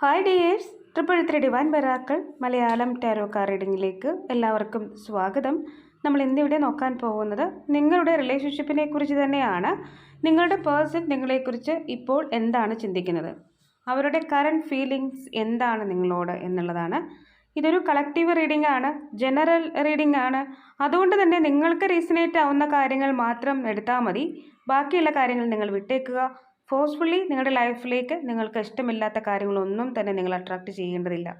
Hi dears triple three divine ബെറാക്കൾ Malayalam tarot card റീഡിങ്ങിലേക്ക് എല്ലാവർക്കും സ്വാഗതം നമ്മൾ ഇന്നിവിടെ നോക്കാൻ പോകുന്നത് നിങ്ങളുടെ റിലേഷൻഷിപ്പിനെ കുറിച്ച് തന്നെയാണ് നിങ്ങളുടെ പേഴ്സൺ നിങ്ങളെക്കുറിച്ച് ഇപ്പോൾ എന്താണ് ചിന്തിക്കുന്നത് അവരുടെ കറണ്ട് ഫീലിങ്സ് എന്താണ് നിങ്ങളോട് എന്നുള്ളതാണ് ഇതൊരു കളക്റ്റീവ് റീഡിംഗ് ആണ് ജനറൽ റീഡിംഗ് ആണ് അതുകൊണ്ട് തന്നെ നിങ്ങൾക്ക് റീസണേറ്റ് ആവുന്ന കാര്യങ്ങൾ മാത്രം എടുത്താൽ മതി ബാക്കിയുള്ള കാര്യങ്ങൾ നിങ്ങൾ വിട്ടേക്കുക ഫോഴ്സ്ഫുള്ളി നിങ്ങളുടെ ലൈഫിലേക്ക് നിങ്ങൾക്ക് ഇഷ്ടമില്ലാത്ത കാര്യങ്ങളൊന്നും തന്നെ നിങ്ങൾ അട്രാക്റ്റ് ചെയ്യേണ്ടതില്ല.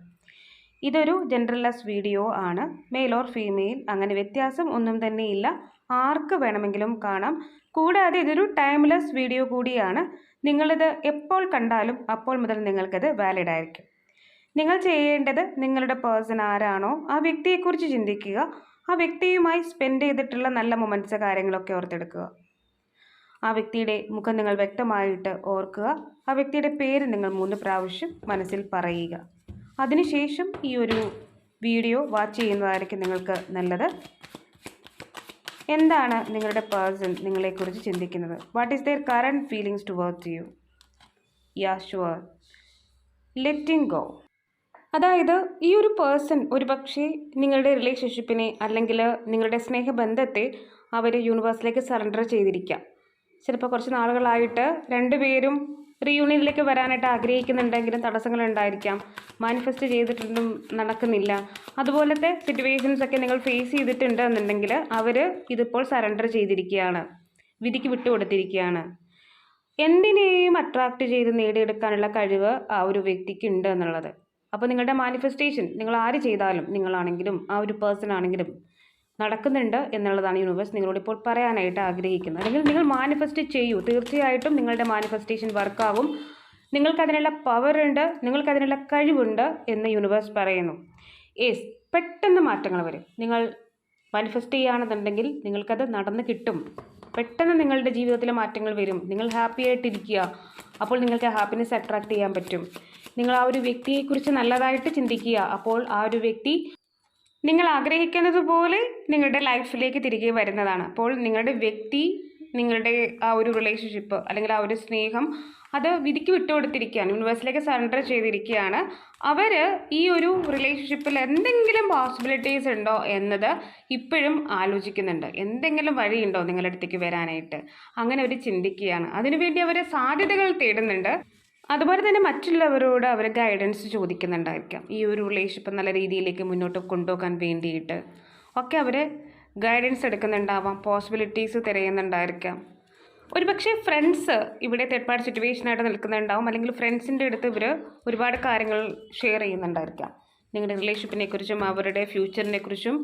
ഇതൊരു ജനറൽലെസ് വീഡിയോ ആണ്. മെയിൽ ഓർ ഫീമെയിൽ അങ്ങനെ വ്യത്യാസം ഒന്നും തന്നെ ഇല്ല. ആർക്ക് വേണമെങ്കിലും കാണാം. കൂടാതെ ഇതൊരു ടൈംലെസ് വീഡിയോ കൂടിയാണ്. നിങ്ങളിത് എപ്പോൾ കണ്ടാലും അപ്പോൾ മുതൽ നിങ്ങൾക്കത് വാലിഡ് ആയിരിക്കും. നിങ്ങൾ ചെയ്യേണ്ടത് നിങ്ങളുടെ പേഴ്സൺ ആരാണോ ആ വ്യക്തിയെക്കുറിച്ച് ചിന്തിക്കുക. ആ വ്യക്തിയുമായി സ്പെൻഡ് ചെയ്തിട്ടുള്ള നല്ല മൊമെന്റ്സ് കാര്യങ്ങളൊക്കെ ഓർത്തെടുക്കുക. ആ വ്യക്തിയുടെ മുഖം നിങ്ങൾ വ്യക്തമായിട്ട് ഓർക്കുക. ആ വ്യക്തിയുടെ പേര് നിങ്ങൾ മൂന്ന് പ്രാവശ്യം മനസ്സിൽ പറയുക. അതിനുശേഷം ഈ ഒരു വീഡിയോ വാച്ച് ചെയ്യുന്നതായിരിക്കും നിങ്ങൾക്ക് നല്ലത്. എന്താണ് നിങ്ങളുടെ പേഴ്സൺ നിങ്ങളെക്കുറിച്ച് ചിന്തിക്കുന്നത്? What is their current feelings work you yeah sure letting go അതായത് ഈ ഒരു പേഴ്സൺ ഒരുപക്ഷെ നിങ്ങളുടെ റിലേഷൻഷിപ്പിനെ അല്ലെങ്കിൽ നിങ്ങളുടെ സ്നേഹബന്ധത്തെ അവർ യൂണിവേഴ്സിലേക്ക് സറണ്ടർ ചെയ്തിരിക്കാം. ചിലപ്പോൾ കുറച്ച് നാളുകളായിട്ട് രണ്ടുപേരും റീയൂണിയനിലേക്ക് വരാനായിട്ട് ആഗ്രഹിക്കുന്നുണ്ടെങ്കിലും തടസ്സങ്ങൾ ഉണ്ടായിരിക്കാം മാനിഫെസ്റ്റ് ചെയ്തിട്ടൊന്നും നടക്കുന്നില്ല. അതുപോലത്തെ സിറ്റുവേഷൻസ് ഒക്കെ നിങ്ങൾ ഫേസ് ചെയ്തിട്ടുണ്ട് എന്നുണ്ടെങ്കിൽ അവർ ഇതിപ്പോൾ സറണ്ടർ ചെയ്തിരിക്കുകയാണ്. വിധിക്ക് വിട്ടുകൊടുത്തിരിക്കുകയാണ്. എന്തിനേയും അട്രാക്റ്റ് ചെയ്ത് നേടിയെടുക്കാനുള്ള കഴിവ് ആ ഒരു വ്യക്തിക്ക് ഉണ്ട് എന്നുള്ളത്. അപ്പോൾ നിങ്ങളുടെ മാനിഫെസ്റ്റേഷൻ നിങ്ങൾ ആര് ചെയ്താലും നിങ്ങളാണെങ്കിലും ആ ഒരു പേഴ്സൺ ആണെങ്കിലും നടക്കുന്നുണ്ട് എന്നുള്ളതാണ് യൂണിവേഴ്സ് നിങ്ങളോട് ഇപ്പോൾ പറയാനായിട്ട് ആഗ്രഹിക്കുന്നത്. അല്ലെങ്കിൽ നിങ്ങൾ മാനിഫെസ്റ്റ് ചെയ്യൂ. തീർച്ചയായിട്ടും നിങ്ങളുടെ മാനിഫെസ്റ്റേഷൻ വർക്കാവും നിങ്ങൾക്കതിനുള്ള പവറുണ്ട് നിങ്ങൾക്കതിനുള്ള കഴിവുണ്ട് എന്ന് യൂണിവേഴ്സ് പറയുന്നു. യെസ് പെട്ടെന്ന് മാറ്റങ്ങൾ വരും. നിങ്ങൾ മാനിഫെസ്റ്റ് ചെയ്യുകയാണെന്നുണ്ടെങ്കിൽ നിങ്ങൾക്കത് നടന്ന് കിട്ടും. പെട്ടെന്ന് നിങ്ങളുടെ ജീവിതത്തിലെ മാറ്റങ്ങൾ വരും. നിങ്ങൾ ഹാപ്പി ആയിട്ടിരിക്കുക. അപ്പോൾ നിങ്ങൾക്ക് ഹാപ്പിനെസ് അട്രാക്റ്റ് ചെയ്യാൻ പറ്റും. നിങ്ങൾ ആ ഒരു വ്യക്തിയെക്കുറിച്ച് നല്ലതായിട്ട് ചിന്തിക്കുക. അപ്പോൾ ആ ഒരു വ്യക്തി നിങ്ങൾ ആഗ്രഹിക്കുന്നത് പോലെ നിങ്ങളുടെ ലൈഫിലേക്ക് തിരികെ വരുന്നതാണ്. അപ്പോൾ നിങ്ങളുടെ വ്യക്തി നിങ്ങളുടെ ആ ഒരു റിലേഷൻഷിപ്പ് അല്ലെങ്കിൽ ആ ഒരു സ്നേഹം അത് വിധിക്ക് വിട്ടുകൊടുത്തിരിക്കുകയാണ്. യൂണിവേഴ്സിലേക്ക് സറണ്ടർ ചെയ്തിരിക്കുകയാണ്. അവർ ഈ ഒരു റിലേഷൻഷിപ്പിൽ എന്തെങ്കിലും പോസിബിലിറ്റീസ് ഉണ്ടോ എന്നത് ഇപ്പോഴും ആലോചിക്കുന്നുണ്ട്. എന്തെങ്കിലും വഴിയുണ്ടോ നിങ്ങളുടെ അടുത്തേക്ക് വരാനായിട്ട്? അങ്ങനെ അവർ ചിന്തിക്കുകയാണ്. അതിനുവേണ്ടി അവർ സാധ്യതകൾ തേടുന്നുണ്ട്. അതുപോലെ തന്നെ മറ്റുള്ളവരോട് അവർ ഗൈഡൻസ് ചോദിക്കുന്നുണ്ടായിരിക്കാം. ഈ ഒരു റിലേഷൻഷിപ്പ് നല്ല രീതിയിലേക്ക് മുന്നോട്ട് കൊണ്ടുപോകാൻ വേണ്ടിയിട്ട് ഒക്കെ അവർ ഗൈഡൻസ് എടുക്കുന്നുണ്ടാവാം പോസിബിലിറ്റീസ് തിരയുന്നുണ്ടായിരിക്കാം. ഒരു പക്ഷേ ഫ്രണ്ട്സ് ഇവിടെ തേർഡ് പാർട്ടി സിറ്റുവേഷനായിട്ട് നിൽക്കുന്നുണ്ടാവും അല്ലെങ്കിൽ ഫ്രണ്ട്സിന്റെ അടുത്ത് ഇവർ ഒരുപാട് കാര്യങ്ങൾ ഷെയർ ചെയ്യുന്നുണ്ടായിരിക്കാം. നിങ്ങളുടെ റിലേഷൻഷിപ്പിനെ കുറിച്ചും അവരുടെ ഫ്യൂച്ചറിനെ കുറിച്ചും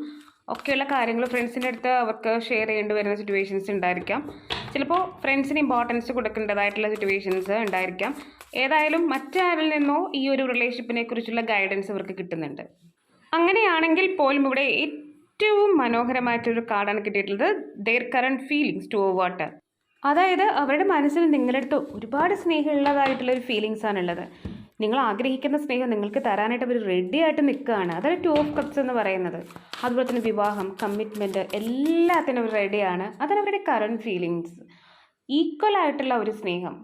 ഒക്കെയുള്ള കാര്യങ്ങൾ ഫ്രണ്ട്സിന്റെ അടുത്ത് അവർക്ക് ഷെയർ ചെയ്യേണ്ടി വരുന്ന സിറ്റുവേഷൻസ് ഉണ്ടായിരിക്കാം. ചിലപ്പോൾ ഫ്രണ്ട്സിന് ഇമ്പോർട്ടൻസ് കൊടുക്കേണ്ടതായിട്ടുള്ള സിറ്റുവേഷൻസ് ഉണ്ടായിരിക്കാം. ഏതായാലും മറ്റാരിൽ നിന്നോ ഈ ഒരു റിലേഷൻഷിപ്പിനെ കുറിച്ചുള്ള ഗൈഡൻസ് അവർക്ക് കിട്ടുന്നുണ്ട്. അങ്ങനെയാണെങ്കിൽ പോലും ഇവിടെ ഏറ്റവും മനോഹരമായിട്ടൊരു കാർഡാണ് കിട്ടിയിട്ടുള്ളത്. Their current feelings towards അതായത് അവരുടെ മനസ്സിൽ നിങ്ങളുടെ അടുത്ത് ഒരുപാട് സ്നേഹമുള്ളതായിട്ടുള്ള ഒരു ഫീലിങ്സ് ആണുള്ളത്. നിങ്ങൾ ആഗ്രഹിക്കുന്ന സ്നേഹം നിങ്ങൾക്ക് തരാനായിട്ട് അവർ റെഡി ആയിട്ട് നിൽക്കുകയാണ്. അതാണ് ടു ഓഫ് കപ്സ് എന്ന് പറയുന്നത്. അതുപോലെ തന്നെ വിവാഹം കമ്മിറ്റ്മെന്റ് എല്ലാത്തിനും അവർ റെഡിയാണ് അതാണ് അവരുടെ കറണ്ട് ഫീലിങ്സ് ഈക്വൽ ആയിട്ടുള്ള ഒരു സ്നേഹം.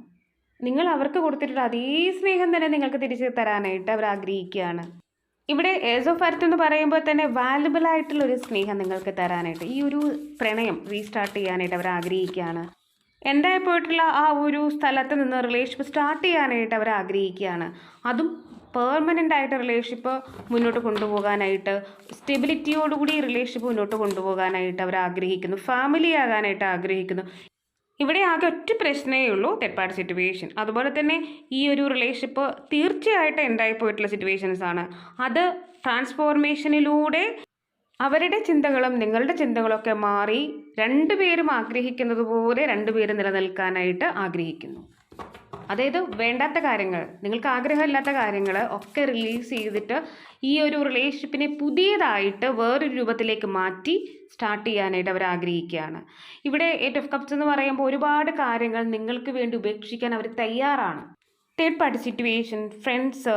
നിങ്ങൾ അവർക്ക് കൊടുത്തിട്ടുള്ള അതേ സ്നേഹം തന്നെ നിങ്ങൾക്ക് തിരിച്ച് തരാനായിട്ട് അവർ ആഗ്രഹിക്കുകയാണ്. ഇവിടെ ഏസ് ഓഫ് അർത്ത് എന്ന് പറയുമ്പോൾ തന്നെ വാല്യുബിൾ ആയിട്ടുള്ള ഒരു സ്നേഹം നിങ്ങൾക്ക് തരാനായിട്ട് ഈ ഒരു പ്രണയം റീസ്റ്റാർട്ട് ചെയ്യാനായിട്ട് അവർ ആഗ്രഹിക്കുകയാണ്. എന്തായി പോയിട്ടുള്ള ആ ഒരു സ്ഥലത്ത് നിന്ന് റിലേഷൻഷിപ്പ് സ്റ്റാർട്ട് ചെയ്യാനായിട്ട് അവർ ആഗ്രഹിക്കുകയാണ്. അതും പെർമനന്റ് ആയിട്ട് റിലേഷൻഷിപ്പ് മുന്നോട്ട് കൊണ്ടുപോകാനായിട്ട് സ്റ്റെബിലിറ്റിയോടുകൂടി റിലേഷൻഷിപ്പ് മുന്നോട്ട് കൊണ്ടുപോകാനായിട്ട് അവർ ആഗ്രഹിക്കുന്നു. ഫാമിലി ആകാനായിട്ട് ആഗ്രഹിക്കുന്നു. ഇവിടെ ആകെ ഒറ്റ പ്രശ്നമേ ഉള്ളൂ പാർട്ടി സിറ്റുവേഷൻ അതുപോലെ തന്നെ ഈ ഒരു റിലേഷൻഷിപ്പ് തീർച്ചയായിട്ടും ഉണ്ടായി പോയിട്ടുള്ള സിറ്റുവേഷൻസ് ആണ്. അത് ട്രാൻസ്ഫോർമേഷനിലൂടെ അവരുടെ ചിന്തകളും നിങ്ങളുടെ ചിന്തകളൊക്കെ മാറി രണ്ടുപേരും ആഗ്രഹിക്കുന്നത് പോലെ രണ്ടുപേരും നിലനിൽക്കാനായിട്ട് ആഗ്രഹിക്കുന്നു. അതായത് വേണ്ടാത്ത കാര്യങ്ങൾ നിങ്ങൾക്ക് ആഗ്രഹമില്ലാത്ത കാര്യങ്ങൾ ഒക്കെ റിലീസ് ചെയ്തിട്ട് ഈ ഒരു റിലേഷൻഷിപ്പിനെ പുതിയതായിട്ട് വേറൊരു രൂപത്തിലേക്ക് മാറ്റി സ്റ്റാർട്ട് ചെയ്യാനായിട്ട് അവർ ആഗ്രഹിക്കുകയാണ്. ഇവിടെ എയ്റ്റ് ഓഫ് കപ്സ് എന്ന് പറയുമ്പോൾ ഒരുപാട് കാര്യങ്ങൾ നിങ്ങൾക്ക് വേണ്ടി ഉപേക്ഷിക്കാൻ അവർ തയ്യാറാണ്. Third party situation friends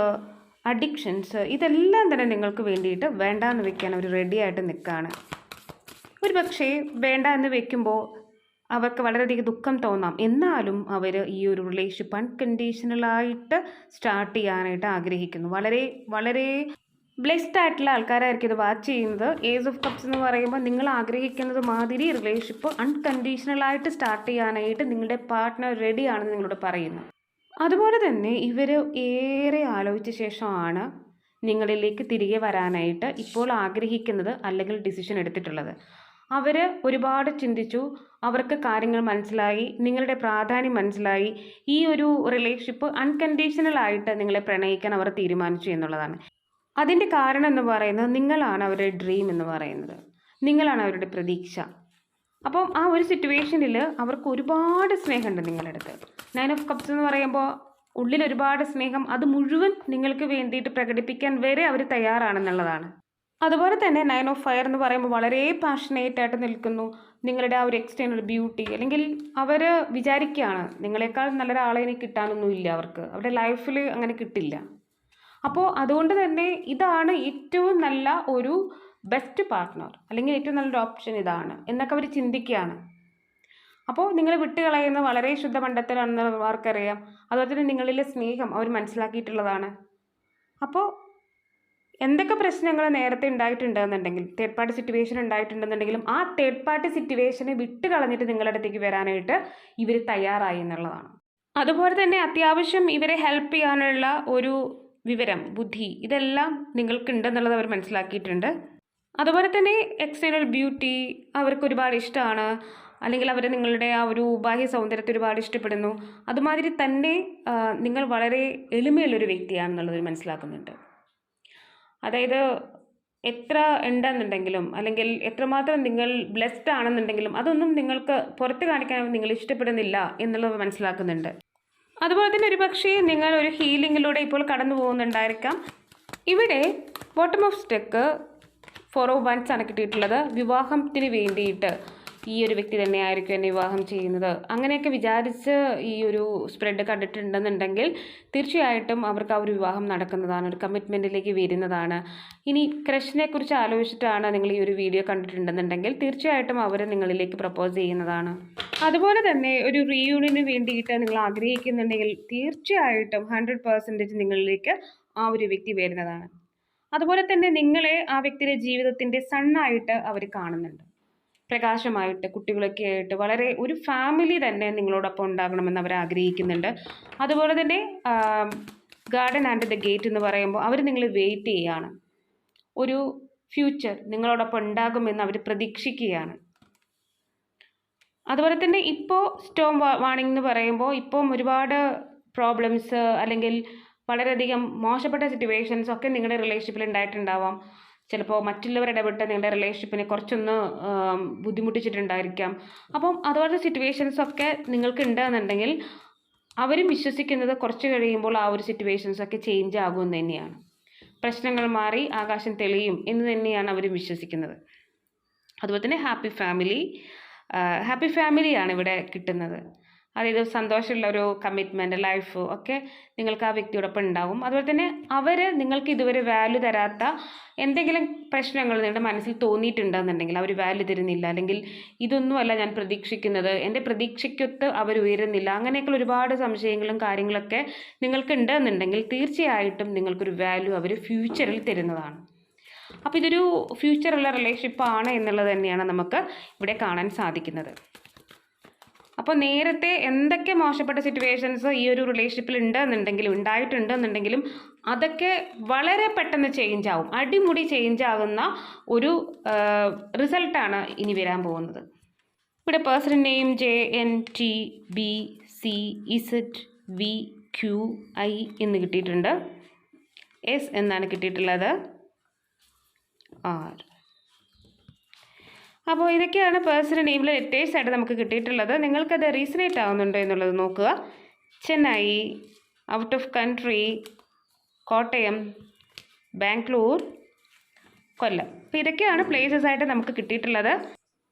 addictions ഇതെല്ലാം തന്നെ നിങ്ങൾക്ക് വേണ്ടിയിട്ട് വേണ്ടാന്ന് വെക്കാൻ അവർ റെഡി ആയിട്ട് നിൽക്കുകയാണ് ഒരു പക്ഷേ വേണ്ട എന്ന് വെക്കുമ്പോൾ അവർക്ക് വളരെയധികം ദുഃഖം തോന്നാം. എന്നാലും അവർ ഈ ഒരു റിലേഷൻഷിപ്പ് അൺകണ്ടീഷണലായിട്ട് സ്റ്റാർട്ട് ചെയ്യാനായിട്ട് ആഗ്രഹിക്കുന്നു. വളരെ വളരെ ബ്ലെസ്ഡ് ആയിട്ടുള്ള ആൾക്കാരായിരിക്കും ഇത് വാച്ച് ചെയ്യുന്നത്. ഏജ് ഓഫ് കപ്സ് എന്ന് പറയുമ്പോൾ നിങ്ങൾ ആഗ്രഹിക്കുന്നത് മാതിരി റിലേഷൻഷിപ്പ് അൺകണ്ടീഷണലായിട്ട് സ്റ്റാർട്ട് ചെയ്യാനായിട്ട് നിങ്ങളുടെ പാർട്ട്ണർ റെഡിയാണെന്ന് നിങ്ങളോട് പറയുന്നു. അതുപോലെ തന്നെ ഇവർ ഏറെ ആലോചിച്ച ശേഷമാണ് നിങ്ങളിലേക്ക് തിരികെ വരാനായിട്ട് ഇപ്പോൾ ആഗ്രഹിക്കുന്നത് അല്ലെങ്കിൽ ഡിസിഷൻ എടുത്തിട്ടുള്ളത്. അവർ ഒരുപാട് ചിന്തിച്ചു അവർക്ക് കാര്യങ്ങൾ മനസ്സിലായി നിങ്ങളുടെ പ്രാധാന്യം മനസ്സിലായി ഈ ഒരു റിലേഷൻഷിപ്പ് അൺകണ്ടീഷണൽ ആയിട്ട് നിങ്ങളെ പ്രണയിക്കാൻ അവർ തീരുമാനിച്ചു എന്നുള്ളതാണ്. അതിന്റെ കാരണം എന്ന് പറയുന്നത് നിങ്ങളാണ് അവരുടെ ഡ്രീം എന്ന് പറയുന്നത്. നിങ്ങളാണ് അവരുടെ പ്രതീക്ഷ. അപ്പം ആ ഒരു സിറ്റുവേഷനിൽ അവർക്ക് ഒരുപാട് സ്നേഹമുണ്ട് നിങ്ങളുടെ അടുത്ത്. നയൻ ഓഫ് കപ്സ് എന്ന് പറയുമ്പോൾ ഉള്ളിൽ ഒരുപാട് സ്നേഹം അത് മുഴുവൻ നിങ്ങൾക്ക് വേണ്ടിയിട്ട് പ്രകടിപ്പിക്കാൻ വരെ അവർ തയ്യാറാണെന്നുള്ളതാണ്. അതുപോലെ തന്നെ നയൻ ഓഫ് ഫയർ എന്ന് പറയുമ്പോൾ വളരെ പാഷനേറ്റ് ആയിട്ട് നിൽക്കുന്നു. നിങ്ങളുടെ ആ ഒരു എക്സ്റ്റേണൽ ബ്യൂട്ടി അല്ലെങ്കിൽ അവർ വിചാരിക്കുകയാണ് നിങ്ങളെക്കാൾ നല്ലൊരാളെ ഇനി കിട്ടാനൊന്നും ഇല്ല അവർക്ക്. അവരുടെ ലൈഫിൽ അങ്ങനെ കിട്ടില്ല. അപ്പോൾ അതുകൊണ്ട് തന്നെ ഇതാണ് ഏറ്റവും നല്ല ഒരു ബെസ്റ്റ് പാർട്ട്ണർ അല്ലെങ്കിൽ ഏറ്റവും നല്ലൊരു ഓപ്ഷൻ ഇതാണ് എന്നൊക്കെ അവർ ചിന്തിക്കുകയാണ്. അപ്പോൾ നിങ്ങൾ വിട്ടുകളയുന്ന വളരെ ശുദ്ധ മണ്ടത്തിലാണെന്ന് അവർക്കറിയാം അതുപോലെ തന്നെ നിങ്ങളിലെ സ്നേഹം അവർ മനസ്സിലാക്കിയിട്ടുള്ളതാണ്. അപ്പോൾ എന്തൊക്കെ പ്രശ്നങ്ങൾ നേരത്തെ ഉണ്ടായിട്ടുണ്ടെന്നുണ്ടെങ്കിൽ തേർഡ് പാർട്ടി സിറ്റുവേഷൻ ഉണ്ടായിട്ടുണ്ടെന്നുണ്ടെങ്കിലും ആ തേർഡ് പാർട്ടി സിറ്റുവേഷനെ വിട്ട് കളഞ്ഞിട്ട് നിങ്ങളുടെ അടുത്തേക്ക് വരാനായിട്ട് ഇവർ തയ്യാറായി എന്നുള്ളതാണ്. അതുപോലെ തന്നെ അത്യാവശ്യം ഇവരെ ഹെൽപ്പ് ചെയ്യാനുള്ള ഒരു വിവരം ബുദ്ധി ഇതെല്ലാം നിങ്ങൾക്കുണ്ടെന്നുള്ളത് അവർ മനസ്സിലാക്കിയിട്ടുണ്ട്. അതുപോലെ തന്നെ എക്സ്റ്റേണൽ ബ്യൂട്ടി അവർക്ക് ഒരുപാട് ഇഷ്ടമാണ്. അല്ലെങ്കിൽ അവർ നിങ്ങളുടെ ആ ഒരു ബാഹ്യ സൗന്ദര്യത്തെ ഒരുപാട് ഇഷ്ടപ്പെടുന്നു. അതുമാതിരി തന്നെ നിങ്ങൾ വളരെ എളിമയുള്ളൊരു വ്യക്തിയാണെന്നുള്ളത് മനസ്സിലാക്കുന്നുണ്ട്. അതായത് എത്ര ഉണ്ടെന്നുണ്ടെങ്കിലും അല്ലെങ്കിൽ എത്രമാത്രം നിങ്ങൾ ബ്ലെസ്ഡ് ആണെന്നുണ്ടെങ്കിലും അതൊന്നും നിങ്ങൾക്ക് പുറത്ത് കാണിക്കാൻ നിങ്ങൾ ഇഷ്ടപ്പെടുന്നില്ല എന്നുള്ളത് മനസ്സിലാക്കുന്നുണ്ട്. അതുപോലെ തന്നെ ഒരുപക്ഷേ നിങ്ങൾ ഒരു ഹീലിങ്ങിലൂടെ ഇപ്പോൾ കടന്നു പോകുന്നുണ്ടായിരിക്കാം ഇവിടെ bottom of stack four of wands ആണ് കിട്ടിയിട്ടുള്ളത്. വിവാഹത്തിന് വേണ്ടിയിട്ട് ഈ ഒരു വ്യക്തി തന്നെയായിരിക്കും എന്നെ വിവാഹം ചെയ്യുന്നത്. അങ്ങനെയൊക്കെ വിചാരിച്ച് ഈ ഒരു സ്പ്രെഡ് കണ്ടിട്ടുണ്ടെന്നുണ്ടെങ്കിൽ തീർച്ചയായിട്ടും അവർക്ക് ആ ഒരു വിവാഹം നടക്കുന്നതാണ് ഒരു കമ്മിറ്റ്മെന്റിലേക്ക് വരുന്നതാണ്. ഇനി ക്രഷിനെ കുറിച്ച് ആലോചിച്ചിട്ടാണ് നിങ്ങൾ ഈ ഒരു വീഡിയോ കണ്ടിട്ടുണ്ടെന്നുണ്ടെങ്കിൽ തീർച്ചയായിട്ടും അവർ നിങ്ങളിലേക്ക് പ്രപ്പോസ് ചെയ്യുന്നതാണ്. അതുപോലെ തന്നെ ഒരു റീയൂണിന് വേണ്ടിയിട്ട് നിങ്ങൾ ആഗ്രഹിക്കുന്നുണ്ടെങ്കിൽ തീർച്ചയായിട്ടും ഹൺഡ്രഡ് പെർസെന്റേജ് നിങ്ങളിലേക്ക് ആ ഒരു വ്യക്തി വരുന്നതാണ്. അതുപോലെ തന്നെ നിങ്ങളെ ആ വ്യക്തിയുടെ ജീവിതത്തിന്റെ സണ്ണായിട്ട് അവർ കാണുന്നുണ്ട്. പ്രകാശമായിട്ട് കുട്ടികളൊക്കെ ആയിട്ട് വളരെ ഒരു ഫാമിലി തന്നെ നിങ്ങളോടൊപ്പം ഉണ്ടാകണമെന്ന് അവർ ആഗ്രഹിക്കുന്നുണ്ട്. അതുപോലെ തന്നെ ഗാർഡൻ ആൻഡ് ദ ഗേറ്റ് എന്ന് പറയുമ്പോൾ അവർ നിങ്ങൾ വെയിറ്റ് ചെയ്യുകയാണ്. ഒരു ഫ്യൂച്ചർ നിങ്ങളോടൊപ്പം ഉണ്ടാകുമെന്ന് അവർ പ്രതീക്ഷിക്കുകയാണ്. അതുപോലെ തന്നെ ഇപ്പോൾ സ്റ്റോം വാണിംഗ് എന്ന് പറയുമ്പോൾ ഇപ്പം ഒരുപാട് പ്രോബ്ലംസ് അല്ലെങ്കിൽ വളരെയധികം മോശപ്പെട്ട സിറ്റുവേഷൻസ് ഒക്കെ നിങ്ങളുടെ റിലേഷൻഷിപ്പിൽ ഉണ്ടായിട്ടുണ്ടാവാം. ചിലപ്പോൾ മറ്റുള്ളവർ ഇടപെട്ട് നിങ്ങളുടെ റിലേഷൻഷിപ്പിനെ കുറച്ചൊന്ന് ബുദ്ധിമുട്ടിച്ചിട്ടുണ്ടായിരിക്കാം. അപ്പം അതുപോലത്തെ സിറ്റുവേഷൻസ് ഒക്കെ നിങ്ങൾക്ക് ഉണ്ടെന്നുണ്ടെങ്കിൽ അവരും വിശ്വസിക്കുന്നത് കുറച്ച് കഴിയുമ്പോൾ ആ ഒരു സിറ്റുവേഷൻസ് ഒക്കെ ചേഞ്ച് ആകുമെന്ന് തന്നെയാണ്. പ്രശ്നങ്ങൾ മാറി ആകാശം തെളിയും എന്ന് തന്നെയാണ് അവരും വിശ്വസിക്കുന്നത്. അതുപോലെ തന്നെ ഹാപ്പി ഫാമിലി ഹാപ്പി ഫാമിലിയാണ് ഇവിടെ കിട്ടുന്നത്. അതായത് സന്തോഷമുള്ള ഒരു കമ്മിറ്റ്മെന്റ് ലൈഫ് ഒക്കെ നിങ്ങൾക്ക് ആ വ്യക്തിയോടൊപ്പം ഉണ്ടാവും. അതുപോലെ തന്നെ അവർ നിങ്ങൾക്ക് ഇതുവരെ വാല്യൂ തരാത്ത എന്തെങ്കിലും പ്രശ്നങ്ങൾ നിങ്ങളുടെ മനസ്സിൽ തോന്നിയിട്ടുണ്ടെന്നുണ്ടെങ്കിൽ അവർ വാല്യൂ തരുന്നില്ല. അല്ലെങ്കിൽ ഇതൊന്നുമല്ല ഞാൻ പ്രതീക്ഷിക്കുന്നത്. എന്റെ പ്രതീക്ഷയ്ക്കൊത്ത് അവർ ഉയരുന്നില്ല. അങ്ങനെയൊക്കെ ഒരുപാട് സംശയങ്ങളും കാര്യങ്ങളൊക്കെ നിങ്ങൾക്ക് ഉണ്ടെന്നുണ്ടെങ്കിൽ തീർച്ചയായിട്ടും നിങ്ങൾക്കൊരു വാല്യൂ അവർ ഫ്യൂച്ചറിൽ തരുന്നതാണ്. അപ്പോൾ ഇതൊരു ഫ്യൂച്ചറുള്ള റിലേഷൻഷിപ്പാണ് എന്നുള്ളത് തന്നെയാണ് നമുക്ക് ഇവിടെ കാണാൻ സാധിക്കുന്നത്. അപ്പോൾ നേരത്തെ എന്തൊക്കെ മോശപ്പെട്ട സിറ്റുവേഷൻസ് ഈ ഒരു റിലേഷൻഷിപ്പിൽ ഉണ്ട് എന്നുണ്ടെങ്കിലും ഉണ്ടായിട്ടുണ്ട് എന്നുണ്ടെങ്കിലും അതൊക്കെ വളരെ പെട്ടെന്ന് ചേഞ്ച് ആവും. അടിമുടി ചേഞ്ച് ആകുന്ന ഒരു റിസൾട്ടാണ് ഇനി വരാൻ പോകുന്നത്. ഇവിടെ person name J N T B C Z V Q I എന്ന് കിട്ടിയിട്ടുണ്ട്. എസ് എന്നാണ് കിട്ടിയിട്ടുള്ളത്. ആർ അപ്പോൾ ഇതൊക്കെയാണ് പേഴ്സണൽ നെയിമിൽ ലെറ്റേഴ്സ് ആയിട്ട് നമുക്ക് കിട്ടിയിട്ടുള്ളത്. നിങ്ങൾക്കത് റീസണേറ്റ് ആവുന്നുണ്ടോ എന്നുള്ളത് നോക്കുക. Chennai out of country Kottayam Bangalore Kollam. അപ്പോൾ ഇതൊക്കെയാണ് പ്ലേസസ് ആയിട്ട് നമുക്ക് കിട്ടിയിട്ടുള്ളത്.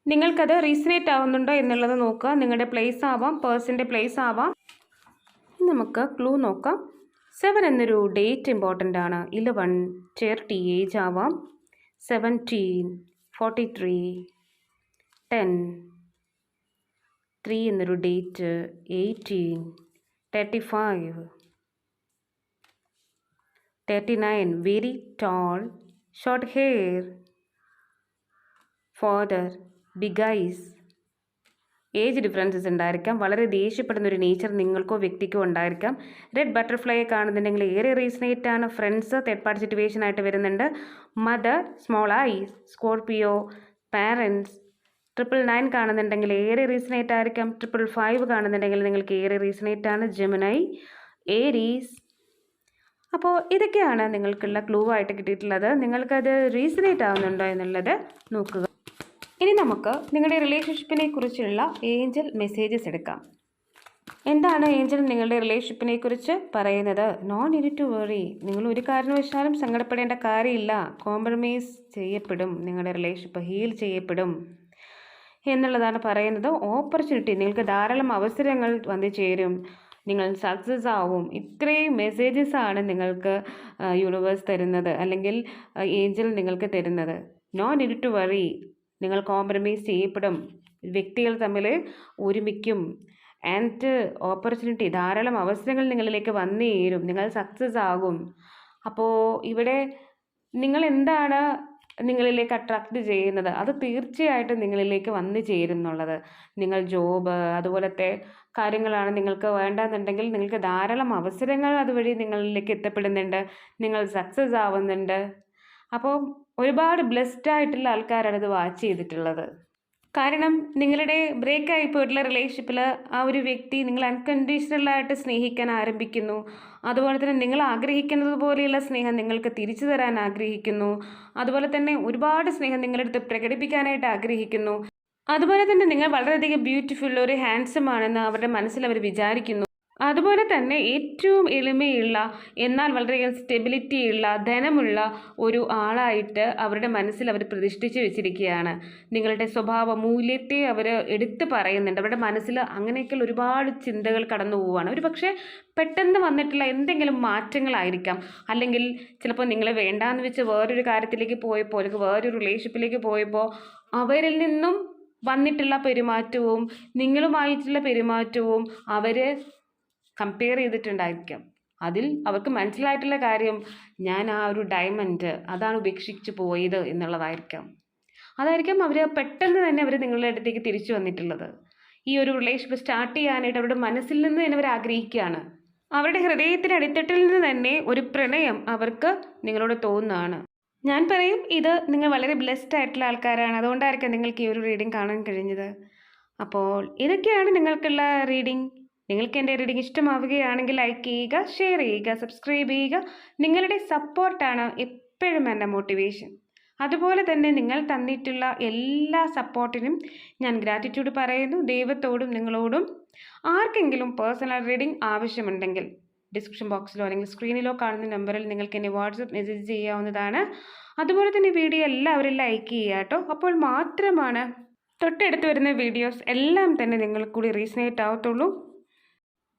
നിങ്ങൾക്കത് റീസണേറ്റ് ആവുന്നുണ്ടോ എന്നുള്ളത് നോക്കുക. നിങ്ങളുടെ പ്ലേസ് ആവാം പേഴ്സിന്റെ പ്ലേസ് ആവാം. നമുക്ക് ക്ലൂ നോക്കാം. സെവൻ എന്നൊരു ഡേറ്റ് ഇമ്പോർട്ടന്റ് ആണ്. ഇലവൻ തേർട്ടി ഏജ് ആവാം. Seventeen forty three ten. Three എന്നൊരു date eighteen thirty five thirty nine very tall short hair father big eyes age differences ഉണ്ടായിരിക്കാം. വളരെ ദേഷ്യപ്പെടുന്ന ഒരു നേച്ചർ നിങ്ങൾക്കോ വ്യക്തിക്കോ ഉണ്ടായിരിക്കാം. റെഡ് ബട്ടർഫ്ലൈയെ കാണുന്നുണ്ടെങ്കിൽ ഏറെ റീസണേറ്റ് ആണ്. ഫ്രണ്ട്സ് തേർഡ് പാർട്ടി സിറ്റുവേഷൻ ആയിട്ട് വരുന്നുണ്ട്. Mother small eyes Scorpio parents triple nine കാണുന്നുണ്ടെങ്കിൽ ഏറെ റീസണേറ്റ് ആയിരിക്കാം. ട്രിപ്പിൾ ഫൈവ് കാണുന്നുണ്ടെങ്കിൽ നിങ്ങൾക്ക് ഏറെ റീസണേറ്റ് ആണ്. ജെമിനൈ ഏരീസ് അപ്പോൾ ഇതൊക്കെയാണ് നിങ്ങൾക്കുള്ള ക്ലൂ ആയിട്ട് കിട്ടിയിട്ടുള്ളത്. നിങ്ങൾക്കത് റീസണേറ്റ് ആവുന്നുണ്ടോ എന്നുള്ളത് നോക്കുക. ഇനി നമുക്ക് നിങ്ങളുടെ റിലേഷൻഷിപ്പിനെ കുറിച്ചുള്ള ഏഞ്ചൽ മെസ്സേജസ് എടുക്കാം. എന്താണ് ഏഞ്ചൽ നിങ്ങളുടെ റിലേഷൻഷിപ്പിനെ കുറിച്ച് പറയുന്നത്? നോൺ ഇരി ടു വെറി നിങ്ങൾ ഒരു കാരണവശാലും സങ്കടപ്പെടേണ്ട കാര്യമില്ല. കോംപ്രമൈസ് ചെയ്യപ്പെടും. നിങ്ങളുടെ റിലേഷൻഷിപ്പ് ഹീൽ ചെയ്യപ്പെടും. എന്നുള്ളതാണ് പറയുന്നത്. ഓപ്പർച്യൂണിറ്റി നിങ്ങൾക്ക് ധാരാളം അവസരങ്ങൾ വന്നു ചേരും. നിങ്ങൾ സക്സസ് ആവും. ഇത്രയും മെസ്സേജസ് ആണ് നിങ്ങൾക്ക് യൂണിവേഴ്സ് തരുന്നത്. അല്ലെങ്കിൽ ഏഞ്ചൽ നിങ്ങൾക്ക് തരുന്നത്. നോ നീഡ് ടു വറി നിങ്ങൾ കോംപ്രമൈസ് ചെയ്യപ്പെടും. വ്യക്തികൾ തമ്മിൽ ഒരുമിക്കും. ആൻഡ് ഓപ്പർച്യൂണിറ്റി ധാരാളം അവസരങ്ങൾ നിങ്ങളിലേക്ക് വന്നു ചേരും നിങ്ങൾ സക്സസ് ആകും. അപ്പോൾ ഇവിടെ നിങ്ങൾ എന്താണ് നിങ്ങളിലേക്ക് അട്രാക്റ്റ് ചെയ്യുന്നത്. അത് തീർച്ചയായിട്ടും നിങ്ങളിലേക്ക് വന്നു ചേരും എന്നുള്ളത് നിങ്ങൾ ജോബ് അതുപോലത്തെ കാര്യങ്ങളാണ് നിങ്ങൾക്ക് വേണ്ടെന്നുണ്ടെങ്കിൽ നിങ്ങൾക്ക് ധാരാളം അവസരങ്ങൾ അതുവഴി നിങ്ങളിലേക്ക് എത്തപ്പെടുന്നുണ്ട്. നിങ്ങൾ സക്സസ് ആവുന്നുണ്ട്. അപ്പോൾ ഒരുപാട് ബ്ലെസ്ഡ് ആയിട്ടുള്ള ആൾക്കാരാണ് ഇത് വാച്ച് ചെയ്തിട്ടുള്ളത്. കാരണം നിങ്ങളുടെ ബ്രേക്ക് പോയിട്ടുള്ള റിലേഷൻഷിപ്പിൽ ആ ഒരു വ്യക്തി നിങ്ങൾ അൺകണ്ടീഷണലായിട്ട് സ്നേഹിക്കാൻ ആരംഭിക്കുന്നു. അതുപോലെ തന്നെ നിങ്ങൾ ആഗ്രഹിക്കുന്നത് പോലെയുള്ള സ്നേഹം നിങ്ങൾക്ക് തിരിച്ചു തരാൻ ആഗ്രഹിക്കുന്നു. അതുപോലെ തന്നെ ഒരുപാട് സ്നേഹം നിങ്ങളുടെ അടുത്ത് പ്രകടിപ്പിക്കാനായിട്ട് ആഗ്രഹിക്കുന്നു. അതുപോലെ തന്നെ നിങ്ങൾ വളരെയധികം ബ്യൂട്ടിഫുൾ ഒരു ഹാൻസം ആണെന്ന് അവരുടെ മനസ്സിൽ അവർ വിചാരിക്കുന്നു. അതുപോലെ തന്നെ ഏറ്റവും എളിമയുള്ള എന്നാൽ വളരെയധികം സ്റ്റെബിലിറ്റിയുള്ള ധനമുള്ള ഒരു ആളായിട്ട് അവരുടെ മനസ്സിൽ അവർ പ്രതിഷ്ഠിച്ചു വെച്ചിരിക്കുകയാണ്. നിങ്ങളുടെ സ്വഭാവ മൂല്യത്തെ അവർ എടുത്തു പറയുന്നുണ്ട്. അവരുടെ മനസ്സിൽ അങ്ങനെയൊക്കെയുള്ള ഒരുപാട് ചിന്തകൾ കടന്നു പോവുകയാണ്. ഒരു പക്ഷേ പെട്ടെന്ന് വന്നിട്ടുള്ള എന്തെങ്കിലും മാറ്റങ്ങളായിരിക്കാം. അല്ലെങ്കിൽ ചിലപ്പോൾ നിങ്ങൾ വേണ്ടാന്ന് വെച്ച് വേറൊരു കാര്യത്തിലേക്ക് പോയപ്പോൾ അല്ലെങ്കിൽ വേറൊരു റിലേഷൻഷിപ്പിലേക്ക് പോയപ്പോൾ അവരിൽ നിന്നും വന്നിട്ടുള്ള പെരുമാറ്റവും നിങ്ങളുമായിട്ടുള്ള പെരുമാറ്റവും അവർ കമ്പയർ ചെയ്തിട്ടുണ്ടായിരിക്കാം. അതിൽ അവർക്ക് മനസ്സിലായിട്ടുള്ള കാര്യം ഞാൻ ആ ഒരു ഡയമണ്ട് അതാണ് ഉപേക്ഷിച്ച് പോയത് എന്നുള്ളതായിരിക്കാം. അതായിരിക്കാം അവർ പെട്ടെന്ന് തന്നെ അവർ നിങ്ങളുടെ അടുത്തേക്ക് തിരിച്ചു വന്നിട്ടുള്ളത്. ഈ ഒരു റിലേഷൻഷിപ്പ് സ്റ്റാർട്ട് ചെയ്യാനായിട്ട് അവരുടെ മനസ്സിൽ നിന്ന് തന്നെ അവർ ആഗ്രഹിക്കുകയാണ്. അവരുടെ ഹൃദയത്തിന്റെ അടിത്തട്ടിൽ നിന്ന് തന്നെ ഒരു പ്രണയം അവർക്ക് നിങ്ങളോട് തോന്നുന്നതാണ്. ഞാൻ പറയും ഇത് നിങ്ങൾ വളരെ ബ്ലെസ്ഡ് ആയിട്ടുള്ള ആൾക്കാരാണ്. അതുകൊണ്ടായിരിക്കാം നിങ്ങൾക്ക് ഈ ഒരു റീഡിംഗ് കാണാൻ കഴിഞ്ഞത്. അപ്പോൾ ഇതൊക്കെയാണ് നിങ്ങൾക്കുള്ള റീഡിംഗ് നിങ്ങൾക്ക് എന്റെ റീഡിംഗ് ഇഷ്ടമാവുകയാണെങ്കിൽ ലൈക്ക് ചെയ്യുക ഷെയർ ചെയ്യുക സബ്സ്ക്രൈബ് ചെയ്യുക. നിങ്ങളുടെ സപ്പോർട്ടാണ് എപ്പോഴും എന്റെ മോട്ടിവേഷൻ. അതുപോലെ തന്നെ നിങ്ങൾ തന്നിട്ടുള്ള എല്ലാ സപ്പോർട്ടിനും ഞാൻ ഗ്രാറ്റിറ്റ്യൂഡ് പറയുന്നു. ദൈവത്തോടും നിങ്ങളോടും ആർക്കെങ്കിലും പേഴ്സണൽ റീഡിംഗ് ആവശ്യമുണ്ടെങ്കിൽ ഡിസ്ക്രിപ്ഷൻ ബോക്സിലോ അല്ലെങ്കിൽ സ്ക്രീനിലോ കാണുന്ന നമ്പറിൽ നിങ്ങൾക്ക് എന്നെ വാട്സപ്പ് മെസ്സേജ് ചെയ്യാവുന്നതാണ്. അതുപോലെ തന്നെ വീഡിയോ എല്ലാവരും ലൈക്ക് ചെയ്യുക കേട്ടോ. അപ്പോൾ മാത്രമാണ് തൊട്ടടുത്ത് വരുന്ന വീഡിയോസ് എല്ലാം തന്നെ നിങ്ങൾക്ക് കൂടി റീസണേറ്റ് ആവത്തുള്ളൂ.